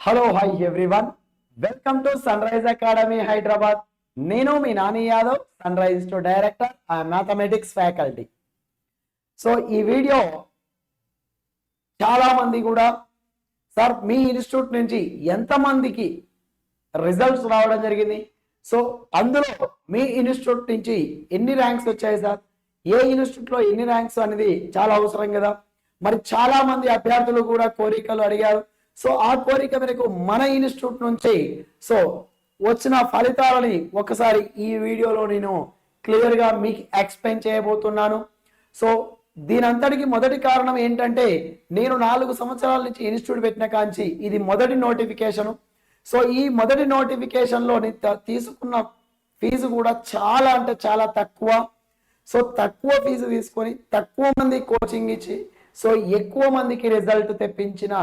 Hello hi everyone welcome to Sunrise Academy Hyderabad నేను మీ Nani Yadav Sunrise to director mathematics faculty so ఈ video చాలా మంది కూడా sir మీ institute నుంచి ఎంతమందికి రిజల్ట్స్ రావడం జరిగింది? సో అందులో మీ ఇన్స్టిట్యూట్ నుంచి ఎన్ని ర్యాంక్స్ వచ్చాయి సార్ ఏ ఇన్స్టిట్యూట్లో ఎన్ని ర్యాంక్స్ అనేది చాలా అవసరం కదా. మరి చాలా మంది అభ్యర్థులు కూడా కోరికలు అడిగారు. సో ఆ కోరిక మేరకు మన ఇన్స్టిట్యూట్ నుంచి సో వచ్చిన ఫలితాలని ఒకసారి ఈ వీడియోలో నేను క్లియర్గా మీకు ఎక్స్ప్లెయిన్ చేయబోతున్నాను. సో దీనంతటికి మొదటి కారణం ఏంటంటే నేను నాలుగు సంవత్సరాల నుంచి ఇన్స్టిట్యూట్ పెట్టిన కాంచి ఇది మొదటి నోటిఫికేషన్. సో ఈ మొదటి నోటిఫికేషన్లో నేను తీసుకున్న ఫీజు కూడా చాలా అంటే చాలా తక్కువ. సో తక్కువ ఫీజు తీసుకొని తక్కువ మంది కోచింగ్ ఇచ్చి సో ఎక్కువ మందికి రిజల్ట్ తెప్పించిన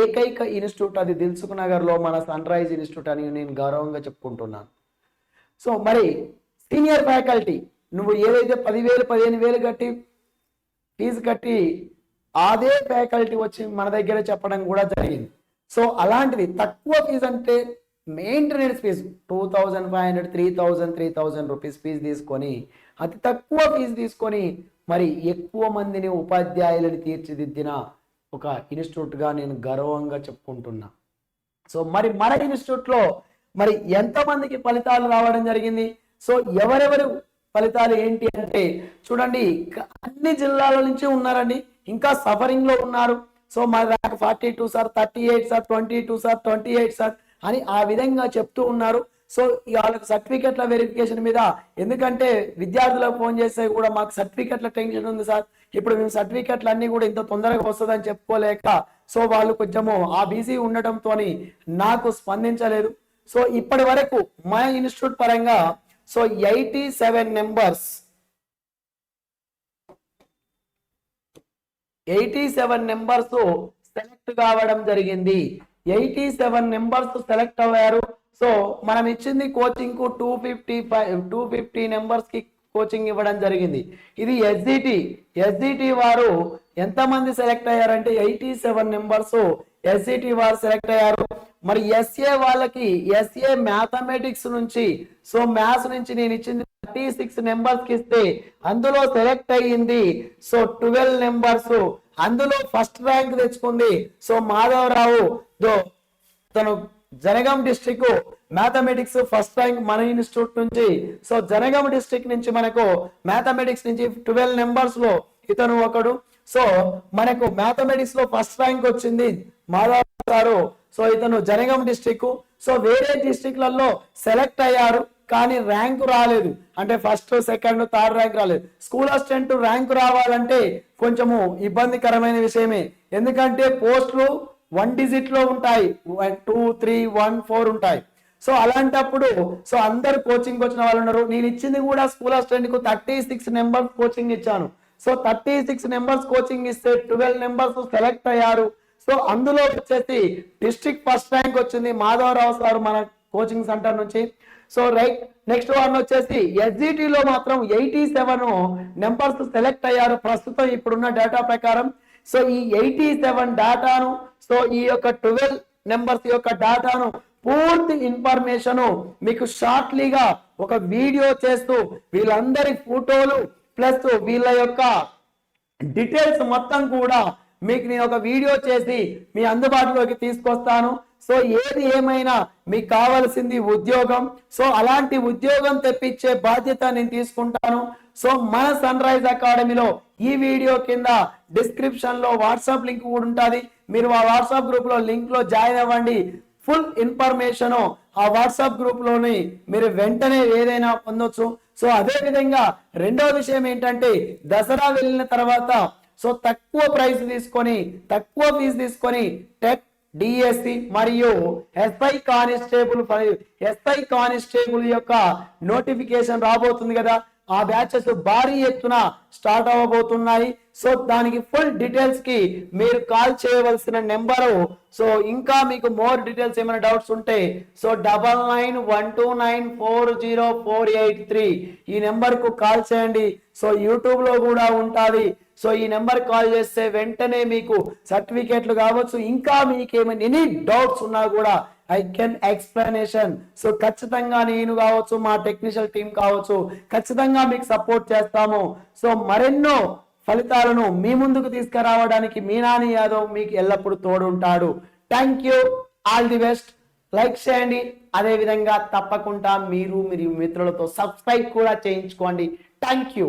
ఏకైక ఇన్స్టిట్యూట్ అది దిల్సుఖ్ నగర్లో మన సన్ రైజ్ ఇన్స్టిట్యూట్ అని నేను గౌరవంగా చెప్పుకుంటున్నాను. సో మరి సీనియర్ ఫ్యాకల్టీ నువ్వు ఏదైతే పదివేలు పదిహేను వేలు కట్టి ఫీజు కట్టి అదే ఫ్యాకల్టీ వచ్చి మన దగ్గర చెప్పడం కూడా జరిగింది. సో అలాంటిది తక్కువ ఫీజు అంటే maintenance fee two thousand five hundred three thousand three thousand rupees fee తీసుకొని అతి తక్కువ ఫీజు తీసుకొని మరి ఎక్కువ మందిని ఉపాధ్యాయులను తీర్చిదిద్దిన ఒక ఇన్స్టిట్యూట్గా నేను గర్వంగా చెప్పుకుంటున్నా. సో మరి మన ఇన్స్టిట్యూట్లో మరి ఎంతమందికి ఫలితాలు రావడం జరిగింది? సో ఎవరెవరు ఫలితాలు ఏంటి అంటే చూడండి అన్ని జిల్లాల నుంచి ఉన్నారండి. ఇంకా సఫరింగ్లో ఉన్నారు. సో మా rank forty two sir thirty eight sir twenty two sir twenty eight sir అని ఆ విధంగా చెప్తూ ఉన్నారు. సో ఇక వాళ్ళకి సర్టిఫికెట్ల వెరిఫికేషన్ మీద ఎందుకంటే విద్యార్థులకు ఫోన్ చేస్తే కూడా మాకు సర్టిఫికెట్ల టెన్షన్ ఉంది సార్. ఇప్పుడు మేము సర్టిఫికెట్లు అన్ని కూడా ఇంత తొందరగా వస్తుందని చెప్పుకోలేక సో వాళ్ళు కొంచెము ఆ బిజీ ఉండటంతో నాకు స్పందించలేదు. సో ఇప్పటి వరకు మా ఇన్స్టిట్యూట్ పరంగా so eighty seven numbers eighty seven numbers select కావడం జరిగింది. ఎయిటీ సెవెన్ నెంబర్స్ సెలెక్ట్ అయ్యారు. సో మనం ఇచ్చింది కోచింగ్కు two fifty five two fifty నెంబర్స్కి కోచింగ్ ఇవ్వడం జరిగింది. ఇది S G T S G T వారు ఎంతమంది సెలెక్ట్ అయ్యారంటే eighty seven numbers S C T వారు సెలెక్ట్ అయ్యారు. మరి ఎస్ఏ వాళ్ళకి ఎస్ఏ మ్యాథమెటిక్స్ నుంచి సో మ్యాథ్స్ నుంచి నేను ఇచ్చింది థర్టీ సిక్స్ నెంబర్స్కి ఇస్తే అందులో సెలెక్ట్ అయ్యింది. సో ట్వెల్వ్ నెంబర్స్ అందులో ఫస్ట్ ర్యాంక్ తెచ్చుకుంది. సో మాధవరావు దో తను Jangaon district mathematics first rank మన ఇన్స్టిట్యూట్ నుంచి. సో జనగాం డిస్టిక్ నుంచి మనకు మ్యాథమెటిక్స్ నుంచి ట్వెల్వ్ నెంబర్స్లో ఇతను ఒకడు. సో మనకు మ్యాథమెటిక్స్లో ఫస్ట్ ర్యాంక్ వచ్చింది మాధవ్ గారు. సో ఇతను జనగాం డిస్ట్రిక్ట్ సో వేరే డిస్ట్రిక్ట్లలో సెలెక్ట్ అయ్యారు కానీ ర్యాంక్ రాలేదు. అంటే ఫస్ట్ సెకండ్ థర్డ్ ర్యాంక్ రాలేదు. స్కూల్ అసిస్టెంట్ ర్యాంక్ రావాలంటే కొంచెము ఇబ్బందికరమైన విషయమే. ఎందుకంటే పోస్టులు వన్ డిజిట్లో ఉంటాయి. టూ త్రీ వన్ ఫోర్ ఉంటాయి. సో అలాంటప్పుడు సో అందరు కోచింగ్ వచ్చిన వాళ్ళు ఉన్నారు. నేను ఇచ్చింది కూడా స్కూల్ అసిస్టెంట్కు థర్టీ సిక్స్ నెంబర్స్ కోచింగ్ ఇచ్చాను. So thirty six numbers coaching ఇస్తే ట్వెల్వ్ నెంబర్స్ సెలెక్ట్ అయ్యారు. సో అందులో వచ్చేసి డిస్ట్రిక్ట్ ఫస్ట్ ర్యాంక్ వచ్చింది. మాధవరావు సార్ మన కోచింగ్ సెంటర్ నుంచి. సో రైట్ నెక్స్ట్ వన్ వచ్చేసి SGT లో మాత్రం ఎయిటీ సెవెన్ నెంబర్స్ సెలెక్ట్ అయ్యారు. ప్రస్తుతం ఇప్పుడున్న డేటా ప్రకారం సో ఈ ఎయిటీ సెవెన్ డేటాను సో ఈ యొక్క ట్వెల్వ్ నెంబర్స్ యొక్క డేటాను పూర్తి ఇన్ఫర్మేషన్ మీకు షార్ట్లీగా ఒక వీడియో చేస్తూ వీళ్ళందరి ఫోటోలు ప్లస్ వీళ్ళ యొక్క డీటెయిల్స్ మొత్తం కూడా మీకు నేను ఒక వీడియో చేసి మీ అందుబాటులోకి తీసుకొస్తాను. సో ఏది ఏమైనా మీకు కావాల్సింది ఉద్యోగం. సో అలాంటి ఉద్యోగం తెప్పించే బాధ్యత నేను తీసుకుంటాను. సో మన సన్ రైజ్ అకాడమీలో ఈ వీడియో కింద డిస్క్రిప్షన్లో వాట్సాప్ లింక్ కూడా ఉంటుంది. మీరు ఆ వాట్సాప్ గ్రూప్లో లింక్లో జాయిన్ అవ్వండి. ఫుల్ ఇన్ఫర్మేషన్ ఆ వాట్సాప్ గ్రూప్లోని మీరు వెంటనే ఏదైనా పొందొచ్చు. సో అదే విధంగా రెండో విషయం ఏంటంటే దసరా వెళ్ళిన తర్వాత సో తక్కువ ప్రైస్ తీసుకొని తక్కువ ఫీజు తీసుకొని టెక్ డిఎస్సి మరియు S I constable S I constable యొక్క నోటిఫికేషన్ రాబోతుంది కదా. ఆ బ్యాచెస్ భారీ ఎత్తున స్టార్ట్ అవ్వబోతున్నాయి. సో దానికి ఫుల్ డీటెయిల్స్కి మీరు కాల్ చేయవలసిన నెంబరు. సో ఇంకా మీకు మోర్ డీటెయిల్స్ ఏమైనా డౌట్స్ ఉంటే so double nine one two nine four zero four eight three ఈ నెంబర్కు కాల్ చేయండి. సో యూట్యూబ్లో కూడా ఉంటుంది. సో ఈ నెంబర్ కాల్ చేస్తే వెంటనే మీకు సర్టిఫికేట్లు కావచ్చు. ఇంకా మీకు ఏమైనా ఎనీ డౌట్స్ ఉన్నా కూడా ఐ కెన్ ఎక్స్ప్లెనేషన్ సో ఖచ్చితంగా నేను కావచ్చు మా టెక్నిషియల్ టీం కావచ్చు ఖచ్చితంగా మీకు సపోర్ట్ చేస్తాము. సో మరెన్నో ఫలితాలను మీ ముందుకు తీసుకురావడానికి మీనాని యాదవ్ మీకు ఎల్లప్పుడూ తోడుంటాడు. Thank you all the best like చేయండి. అదేవిధంగా తప్పకుండా మీరు మీరు మిత్రులతో సబ్స్క్రైబ్ కూడా చేయించుకోండి. Thank you